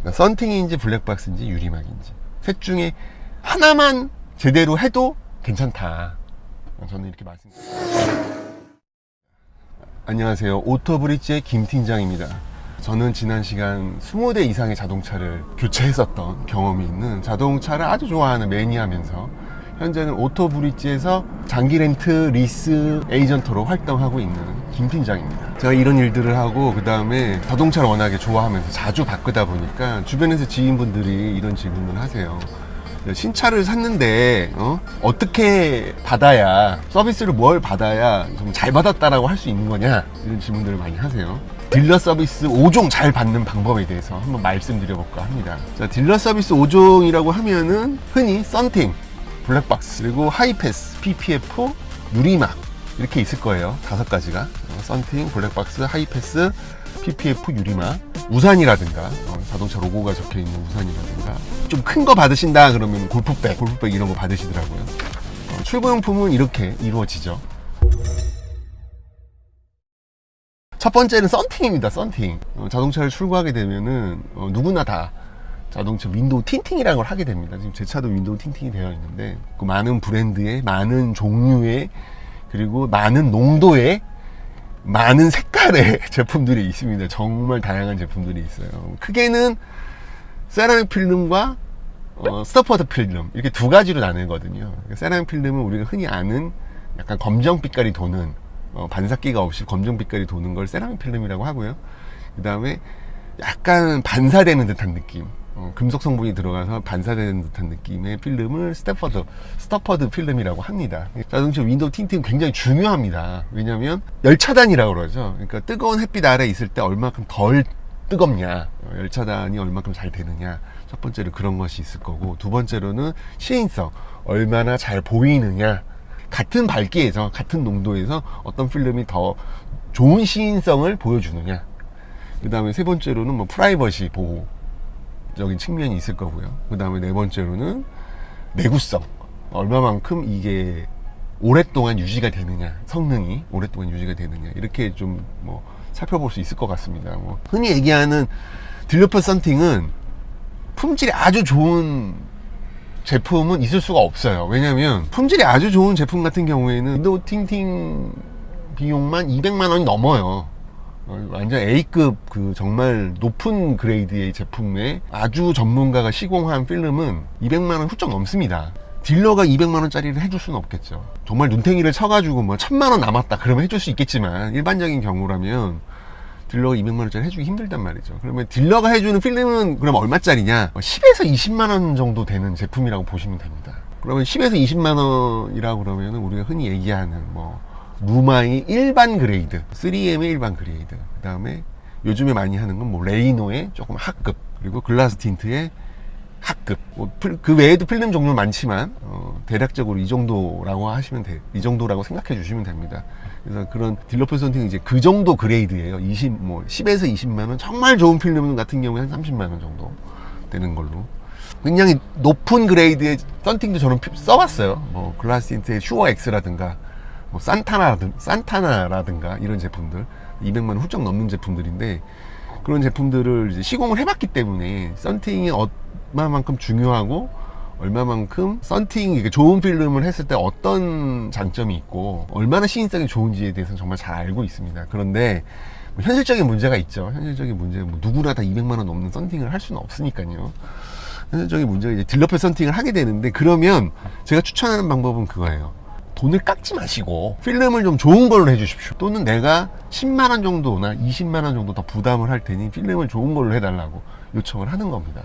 그러니까 썬팅인지 블랙박스인지 유리막인지 셋 중에 하나만 제대로 해도 괜찮다. 저는 이렇게 말씀드립니다. 안녕하세요. 오토브릿지의 김 팀장입니다. 저는 지난 시간 20대 이상의 자동차를 교체했었던 경험이 있는 자동차를 아주 좋아하는 매니아면서 현재는 오토브릿지에서 장기 렌트 리스 에이전트로 활동하고 있는 김 팀장입니다. 제가 이런 일들을 하고 그 다음에 자동차를 워낙에 좋아하면서 자주 바꾸다 보니까 주변에서 지인분들이 이런 질문을 하세요. 신차를 샀는데 어? 떻게 받아야 서비스를 뭘 받아야 좀 잘 받았다라고 할 수 있는 거냐 이런 질문들을 많이 하세요. 딜러 서비스 5종 잘 받는 방법에 대해서 한번 말씀드려볼까 합니다. 자, 딜러 서비스 5종이라고 하면은 흔히 썬팅, 블랙박스, 그리고 하이패스, PPF, 누리막 이렇게 있을 거예요. 다섯 가지가 어, 썬팅, 블랙박스, 하이패스, PPF, 유리막, 우산이라든가 어, 자동차 로고가 적혀 있는 우산이라든가 좀 큰 거 받으신다 그러면 골프백, 골프백 이런 거 받으시더라고요. 어, 출고용품은 이렇게 이루어지죠. 첫 번째는 썬팅입니다. 썬팅. 어, 자동차를 출고하게 되면은 어, 누구나 다 자동차 윈도우 틴팅이라는 걸 하게 됩니다. 지금 제 차도 윈도우 틴팅이 되어 있는데 그 많은 브랜드의 많은 종류의 그리고 많은 농도의 많은 색깔의 제품들이 있습니다. 정말 다양한 제품들이 있어요. 크게는 세라믹 필름과 어, 스토퍼드 필름 이렇게 두 가지로 나누거든요. 세라믹 필름은 우리가 흔히 아는 약간 검정 빛깔이 도는 어, 반사기가 없이 검정 빛깔이 도는 걸 세라믹 필름이라고 하고요. 그 다음에 약간 반사되는 듯한 느낌. 어, 금속 성분이 들어가서 반사되는 듯한 느낌의 필름을 스태퍼드, 스토퍼드 필름이라고 합니다. 자동차 윈도우 틴팅 굉장히 중요합니다. 왜냐하면 열차단이라고 그러죠. 그러니까 뜨거운 햇빛 아래 있을 때 얼마큼 덜 뜨겁냐, 어, 열차단이 얼마큼 잘 되느냐. 첫 번째로 그런 것이 있을 거고, 두 번째로는 시인성, 얼마나 잘 보이느냐. 같은 밝기에서, 같은 농도에서 어떤 필름이 더 좋은 시인성을 보여주느냐. 그 다음에 세 번째로는 뭐 프라이버시 보호. 적인 측면이 있을 거고요. 그 다음에 네 번째로는 내구성. 얼마만큼 이게 오랫동안 유지가 되느냐, 성능이 오랫동안 유지가 되느냐, 이렇게 좀 뭐 살펴볼 수 있을 것 같습니다. 뭐 흔히 얘기하는 딜러퍼 썬팅은 품질이 아주 좋은 제품은 있을 수가 없어요. 왜냐면 품질이 아주 좋은 제품 같은 경우에는 윈도우 팅팅 비용만 200만 원이 넘어요. 어, 완전 A급 그 정말 높은 그레이드의 제품에 아주 전문가가 시공한 필름은 200만 원 훌쩍 넘습니다. 딜러가 200만 원짜리를 해줄 수는 없겠죠. 정말 눈탱이를 쳐가지고 뭐 1000만 원 남았다 그러면 해줄 수 있겠지만 일반적인 경우라면 딜러가 200만 원짜리 해주기 힘들단 말이죠. 그러면 딜러가 해주는 필름은 그럼 얼마짜리냐? 10에서 20만 원 정도 되는 제품이라고 보시면 됩니다. 그러면 10에서 20만 원이라고 그러면 우리가 흔히 얘기하는 뭐 루마의 일반 그레이드, 3M의 일반 그레이드, 그 다음에 요즘에 많이 하는 건 뭐 레이노의 조금 하급, 그리고 글라스 틴트의 하급. 뭐 필- 그 외에도 필름 종류 많지만 어, 대략적으로 이 정도라고 하시면 돼, 이 정도라고 생각해 주시면 됩니다. 그래서 그런 딜러 퍼센팅 이제 그 정도 그레이드예요. 20, 뭐 10에서 20만 원, 정말 좋은 필름 같은 경우에 한 30만 원 정도 되는 걸로. 굉장히 높은 그레이드의 썬팅도 저는 피- 써봤어요. 뭐 글라스 틴트의 슈어 X라든가 뭐 산타나라든, 산타나라든가 이런 제품들 200만 원 훌쩍 넘는 제품들인데 그런 제품들을 시공을 해봤기 때문에 썬팅이 얼마만큼 중요하고 얼마만큼 썬팅 이게 좋은 필름을 했을 때 어떤 장점이 있고 얼마나 시인성이 좋은지에 대해서는 정말 잘 알고 있습니다. 그런데 뭐 현실적인 문제가 있죠. 현실적인 문제 뭐 누구나 다 200만 원 넘는 썬팅을 할 수는 없으니까요. 현실적인 문제가 이제 딜러페 썬팅을 하게 되는데 그러면 제가 추천하는 방법은 그거예요. 돈을 깎지 마시고 필름을 좀 좋은 걸로 해주십시오. 또는 내가 10만 원 정도나 20만 원 정도 더 부담을 할 테니 필름을 좋은 걸로 해달라고 요청을 하는 겁니다.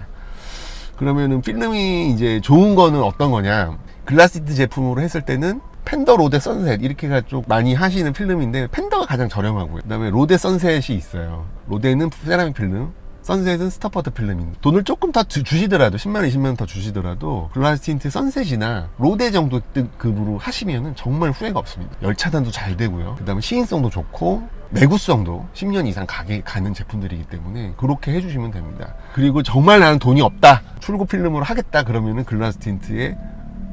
그러면은 필름이 이제 좋은 거는 어떤 거냐? 글라시트 제품으로 했을 때는 펜더 로데 선셋 이렇게가 좀 많이 하시는 필름인데 펜더가 가장 저렴하고요. 그 다음에 로데 선셋이 있어요. 로데는 세라믹 필름, 선셋은 스타퍼드 필름입니다. 돈을 조금 더 주- 주시더라도 10만 원, 20만 원더 주시더라도 글라스 틴트 선셋이나 로데 정도 급으로 하시면은 정말 후회가 없습니다. 열 차단도 잘 되고요. 그 다음에 시인성도 좋고 내구성도 10년 이상 가게 가는 제품들이기 때문에 그렇게 해주시면 됩니다. 그리고 정말 나는 돈이 없다 출고 필름으로 하겠다 그러면은 글라스 틴트에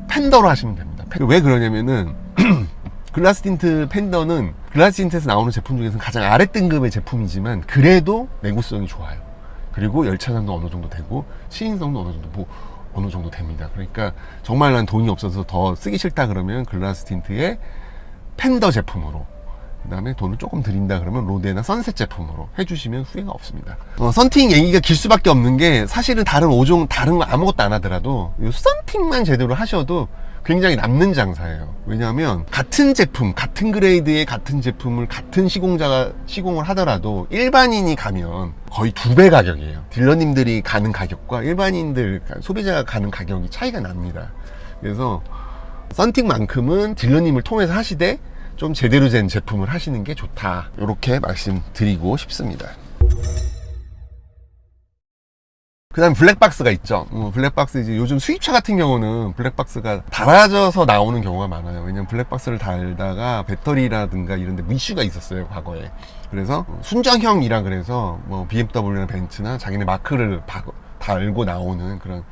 팬더로 하시면 됩니다. 팬- 왜 그러냐면은 글라스 틴트 팬더는 글라스 틴트에서 나오는 제품 중에서 가장 아래 등급의 제품이지만 그래도 내구성이 좋아요. 그리고 열차장도 어느 정도 되고 시인성도 어느 정도 뭐 어느 정도 됩니다. 그러니까 정말 난 돈이 없어서 더 쓰기 싫다 그러면 글라스 틴트의 팬더 제품으로 그다음에 돈을 조금 드린다 그러면 로데나 선셋 제품으로 해주시면 후회가 없습니다. 어, 썬팅 얘기가 길 수밖에 없는 게 사실은 다른 5종 다른 거 아무것도 안 하더라도 이 썬팅만 제대로 하셔도 굉장히 남는 장사예요. 왜냐하면 같은 제품, 같은 그레이드의 같은 제품을 같은 시공자가 시공을 하더라도 일반인이 가면 거의 두 배 가격이에요. 딜러님들이 가는 가격과 일반인들 소비자가 가는 가격이 차이가 납니다. 그래서 썬팅만큼은 딜러님을 통해서 하시되 좀 제대로 된 제품을 하시는 게 좋다. 이렇게 말씀드리고 싶습니다. 그 다음 블랙박스가 있죠. 어, 블랙박스 이제 요즘 수입차 같은 경우는 블랙박스가 달아져서 나오는 경우가 많아요. 왜냐면 블랙박스를 달다가 배터리라든가 이런 데 이슈가 있었어요, 과거에. 그래서 순정형이라 그래서 뭐 BMW나 벤츠나 자기네 마크를 바- 달고 나오는 그런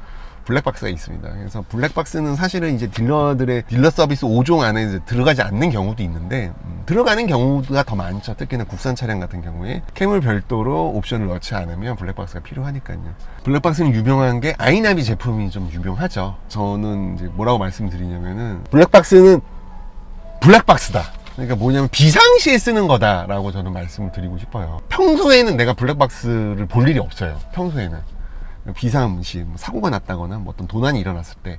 블랙박스가 있습니다. 그래서 블랙박스는 사실은 이제 딜러들의 딜러 서비스 5종 안에 들어가지 않는 경우도 있는데 음, 들어가는 경우가 더 많죠. 특히나 국산 차량 같은 경우에 캠을 별도로 옵션을 넣지 않으면 블랙박스가 필요하니까요. 블랙박스는 유명한 게 아이나비 제품이 좀 유명하죠. 저는 이제 뭐라고 말씀드리냐면은 블랙박스는 블랙박스다. 그러니까 뭐냐면 비상시에 쓰는 거다라고 저는 말씀을 드리고 싶어요. 평소에는 내가 블랙박스를 볼 일이 없어요. 평소에는. 비상시 뭐 사고가 났다거나 뭐 어떤 도난이 일어났을 때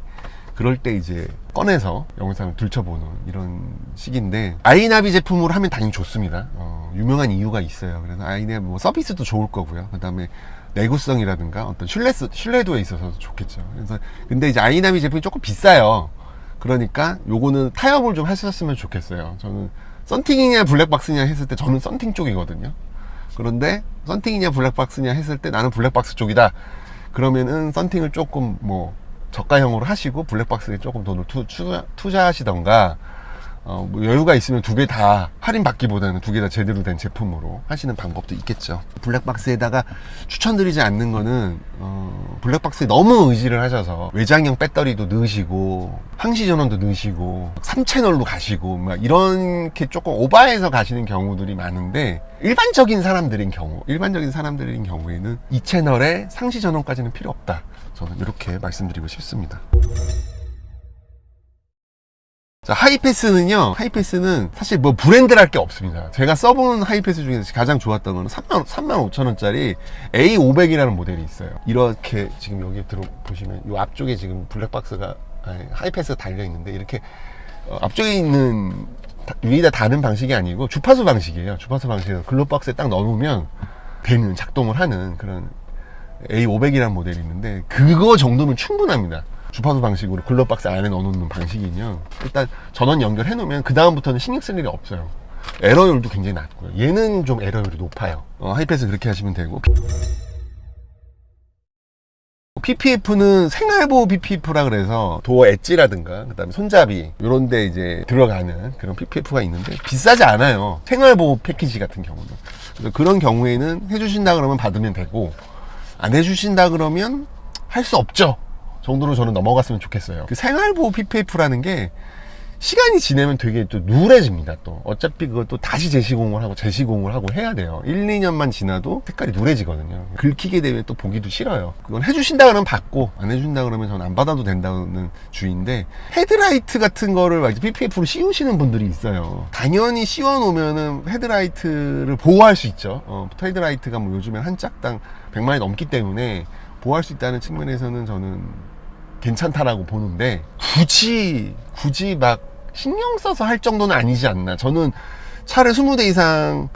그럴 때 이제 꺼내서 영상을 들춰보는 이런 식인데 아이나비 제품으로 하면 당연히 좋습니다. 어, 유명한 이유가 있어요. 그래서 아이나비 뭐 서비스도 좋을 거고요. 그 다음에 내구성이라든가 어떤 신뢰 신뢰도에 있어서도 좋겠죠. 그래서 근데 이제 아이나비 제품이 조금 비싸요. 그러니까 요거는 타협을 좀 하셨으면 좋겠어요. 저는 썬팅이냐 블랙박스냐 했을 때 저는 썬팅 쪽이거든요. 그런데 썬팅이냐 블랙박스냐 했을 때 나는 블랙박스 쪽이다. 그러면은 썬팅을 조금 뭐 저가형으로 하시고 블랙박스에 조금 돈을 투, 투자, 투자하시던가 어, 뭐 여유가 있으면 두 개 다 할인 받기보다는 두 개 다 제대로 된 제품으로 하시는 방법도 있겠죠. 블랙박스에다가 추천드리지 않는 거는 어, 블랙박스에 너무 의지를 하셔서 외장형 배터리도 넣으시고 항시 전원도 넣으시고 3채널로 가시고 막 이렇게 조금 오바해서 가시는 경우들이 많은데 일반적인 사람들인 경우 일반적인 사람들인 경우에는 이 채널에 상시 전원까지는 필요 없다. 저는 이렇게 말씀드리고 싶습니다. 자, 하이패스는요, 하이패스는 사실 뭐 브랜드랄 게 없습니다. 제가 써본 하이패스 중에서 가장 좋았던 거는 3만, 3만 5천 원짜리 A500이라는 모델이 있어요. 이렇게 지금 여기 들어보시면, 이 앞쪽에 지금 블랙박스가, 아니, 하이패스가 달려있는데, 이렇게 어, 앞쪽에 있는 다- 위에다 다는 방식이 아니고 주파수 방식이에요. 주파수 방식에서 글로박스에 딱 넣어놓으면 되는, 작동을 하는 그런 A500이라는 모델이 있는데, 그거 정도면 충분합니다. 주파수 방식으로 글로박스 안에 넣어놓는 방식이면 일단 전원 연결해 놓으면 그 다음부터는 신경 쓸 일이 없어요. 에러율도 굉장히 낮고요. 얘는 좀 에러율이 높아요. 어, 하이패스 그렇게 하시면 되고. PPF는 생활보호 PPF라 그래서 도어 엣지라든가 그다음에 손잡이 이런 데 이제 들어가는 그런 PPF가 있는데 비싸지 않아요. 생활보호 패키지 같은 경우는. 그래서 그런 경우에는 해주신다 그러면 받으면 되고 안 해주신다 그러면 할 수 없죠. 정도로 저는 넘어갔으면 좋겠어요. 그 생활보호 PPF라는 게 시간이 지나면 되게 또 누래집니다. 또 어차피 그것도 다시 재시공을 하고 재시공을 하고 해야 돼요. 1, 2년만 지나도 색깔이 누래지거든요. 긁히게 되면 또 보기도 싫어요. 그건 해주신다 그러면 받고 안 해준다 그러면 저는 안 받아도 된다는 주의인데 헤드라이트 같은 거를 막 PPF로 씌우시는 분들이 있어요. 당연히 씌워 놓으면은 헤드라이트를 보호할 수 있죠. 어, 헤드라이트가 뭐 요즘에 한 짝당 100만이 넘기 때문에 보호할 수 있다는 측면에서는 저는 괜찮다라고 보는데 굳이 굳이 막 신경 써서 할 정도는 아니지 않나. 저는 차를 20대 이상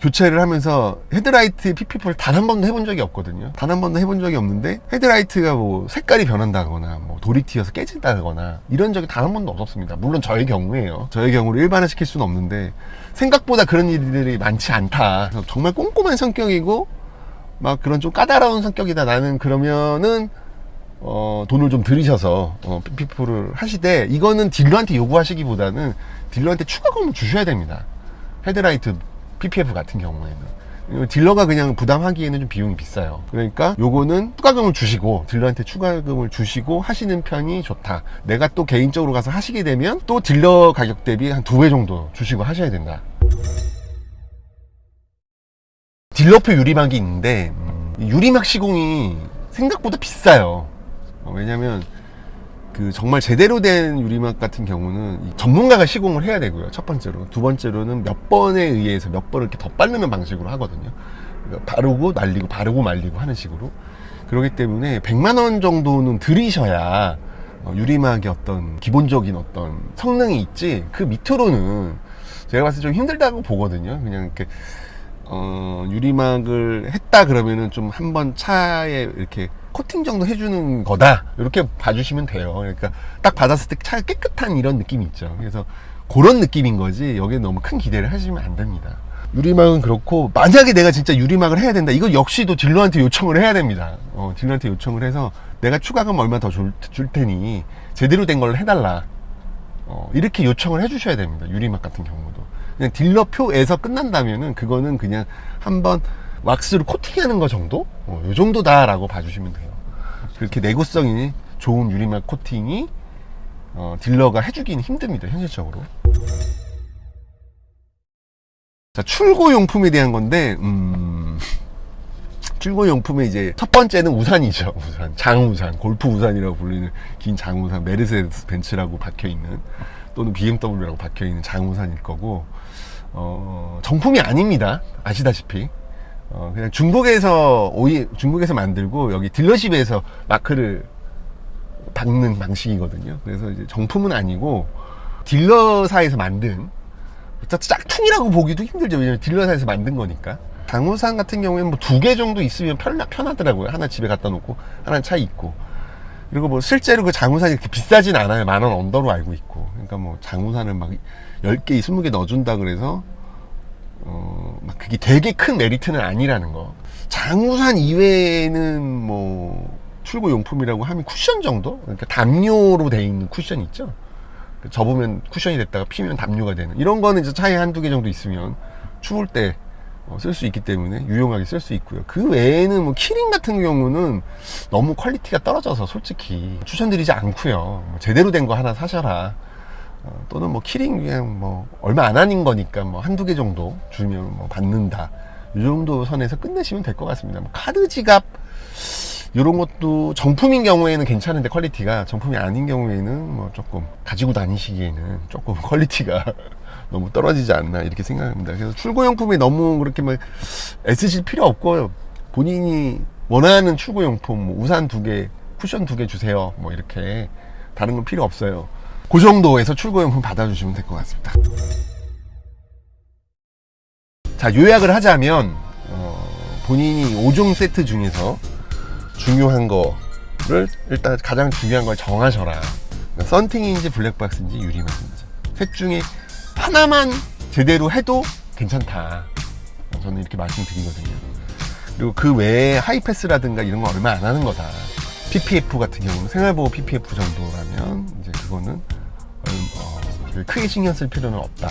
교체를 하면서 헤드라이트 PPF를 단한 번도 해본 적이 없거든요. 단 한 번도 해본 적이 없는데 헤드라이트가 뭐 색깔이 변한다거나 뭐 돌이 튀어서 깨진다거나 이런 적이 단 한 번도 없었습니다. 물론 저의 경우에요. 저의 경우를 일반화 시킬 수는 없는데 생각보다 그런 일들이 많지 않다. 정말 꼼꼼한 성격이고 막 그런 좀 까다로운 성격이다 나는 그러면은 어, 돈을 좀 들이셔서 어, PPF를 하시되 이거는 딜러한테 요구하시기보다는 딜러한테 추가 금을 주셔야 됩니다. 헤드라이트 PPF 같은 경우에는 딜러가 그냥 부담하기에는 좀 비용이 비싸요. 그러니까 요거는 추가금을 주시고 딜러한테 추가금을 주시고 하시는 편이 좋다. 내가 또 개인적으로 가서 하시게 되면 또 딜러 가격 대비 한 두 배 정도 주시고 하셔야 된다. 딜러표 유리막이 있는데 유리막 시공이 생각보다 비싸요. 어, 왜냐면 그 정말 제대로 된 유리막 같은 경우는 이 전문가가 시공을 해야 되고요. 첫 번째로. 두 번째로는 몇 번에 의해서 몇 번을 이렇게 덧바르는 방식으로 하거든요. 그러니까 바르고 말리고 바르고 말리고 하는 식으로. 그렇기 때문에 100만 원 정도는 들이셔야 어, 유리막의 어떤 기본적인 어떤 성능이 있지 그 밑으로는 제가 봤을 때 좀 힘들다고 보거든요. 그냥 이렇게 어, 유리막을 했다 그러면은 좀 한 번 차에 이렇게 코팅 정도 해주는 거다. 이렇게 봐주시면 돼요. 그러니까 딱 받았을 때 차가 깨끗한 이런 느낌이 있죠. 그래서 그런 느낌인 거지. 여기에 너무 큰 기대를 하시면 안 됩니다. 유리막은 그렇고, 만약에 내가 진짜 유리막을 해야 된다. 이거 역시도 딜러한테 요청을 해야 됩니다. 어, 딜러한테 요청을 해서 내가 추가금 얼마 더 줄 테니 제대로 된 걸 해달라. 어, 이렇게 요청을 해주셔야 됩니다. 유리막 같은 경우도. 그냥 딜러표에서 끝난다면은 그거는 그냥 한번 왁스로 코팅하는 거 정도? 어, 요 정도다라고 봐주시면 돼요. 그렇게 내구성이 좋은 유리막 코팅이 어, 딜러가 해주기는 힘듭니다. 현실적으로. 자, 출고 용품에 대한 건데, 음, 출고 용품에 이제 첫 번째는 우산이죠. 우산. 장우산. 골프 우산이라고 불리는 긴 장우산. 메르세데스 벤츠라고 박혀 있는 또는 BMW라고 박혀 있는 장우산일 거고, 어, 정품이 아닙니다. 아시다시피. 어, 그냥 중국에서 오이, 중국에서 만들고 여기 딜러십에서 마크를 박는 방식이거든요. 그래서 이제 정품은 아니고 딜러사에서 만든 짝퉁이라고 보기도 힘들죠. 왜냐면 딜러사에서 만든 거니까. 장우산 같은 경우에는 뭐 두 개 정도 있으면 편, 편하더라고요. 하나 집에 갖다 놓고, 하나는 차에 있고. 그리고 뭐 실제로 그 장우산이 그렇게 비싸진 않아요. 만 원 언더로 알고 있고. 그러니까 뭐 장우산을 막 10개, 20개 넣어준다 그래서, 어, 막 그게 되게 큰 메리트는 아니라는 거. 장우산 이외에는 뭐, 출고 용품이라고 하면 쿠션 정도? 그러니까 담요로 돼 있는 쿠션 있죠? 접으면 쿠션이 됐다가 피면 담요가 되는 이런 거는 이제 차에 한두 개 정도 있으면 추울 때 쓸수 있기 때문에 유용하게 쓸 수 있고요. 그 외에는 뭐 키링 같은 경우는 너무 퀄리티가 떨어져서 솔직히 추천드리지 않고요. 뭐 제대로 된 거 하나 사셔라. 어, 또는 뭐 키링 그냥 뭐 얼마 안 하는 거니까 뭐 한두 개 정도 주면 뭐 받는다. 이 정도 선에서 끝내시면 될 것 같습니다. 뭐 카드 지갑 이런 것도 정품인 경우에는 괜찮은데 퀄리티가 정품이 아닌 경우에는 뭐 조금 가지고 다니시기에는 조금 퀄리티가 너무 떨어지지 않나 이렇게 생각합니다. 그래서 출고용품에 너무 그렇게 막 애쓰실 필요 없고요. 본인이 원하는 출고용품 뭐 우산 두 개, 쿠션 두 개 주세요. 뭐 이렇게 다른 건 필요 없어요. 그 정도에서 출고용품 받아주시면 될 것 같습니다. 자 요약을 하자면 어, 본인이 5종 세트 중에서 중요한 거를 일단 가장 중요한 걸 정하셔라. 그러니까 썬팅인지 블랙박스인지 유리막인지 셋 중에 하나만 제대로 해도 괜찮다. 저는 이렇게 말씀드리거든요. 그리고 그 외에 하이패스라든가 이런 거 얼마 안 하는 거다. PPF 같은 경우는 생활보호 PPF 정도라면 이제 그거는 어, 크게 신경 쓸 필요는 없다.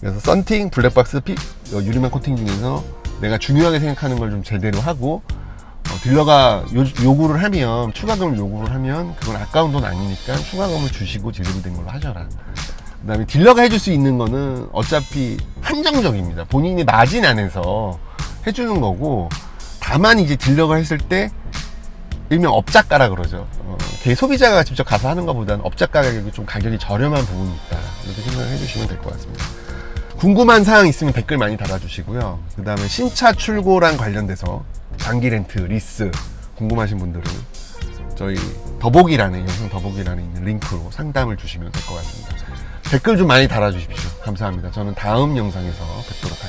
그래서 썬팅, 블랙박스, 피, 어, 유리막 코팅 중에서 내가 중요하게 생각하는 걸 좀 제대로 하고 어, 딜러가 요, 요구를 하면 추가금을 요구를 하면 그건 아까운 돈 아니니까 추가금을 주시고 제대로 된 걸로 하셔라. 그다음에 딜러가 해줄 수 있는 거는 어차피 한정적입니다. 본인이 마진 안에서 해주는 거고 다만 이제 딜러가 했을 때 일명 업자가라 그러죠. 어, 개 소비자가 직접 가서 하는 것보다는 업자가 가격이 좀 가격이 저렴한 부분이 있다. 이렇게 생각을 해주시면 될 것 같습니다. 궁금한 사항 있으면 댓글 많이 달아주시고요. 그 다음에 신차 출고랑 관련돼서 장기 렌트, 리스 궁금하신 분들은 저희 더보기란에 영상 더보기란에 있는 링크로 상담을 주시면 될 것 같습니다. 댓글 좀 많이 달아주십시오. 감사합니다. 저는 다음 영상에서 뵙도록 하겠습니다.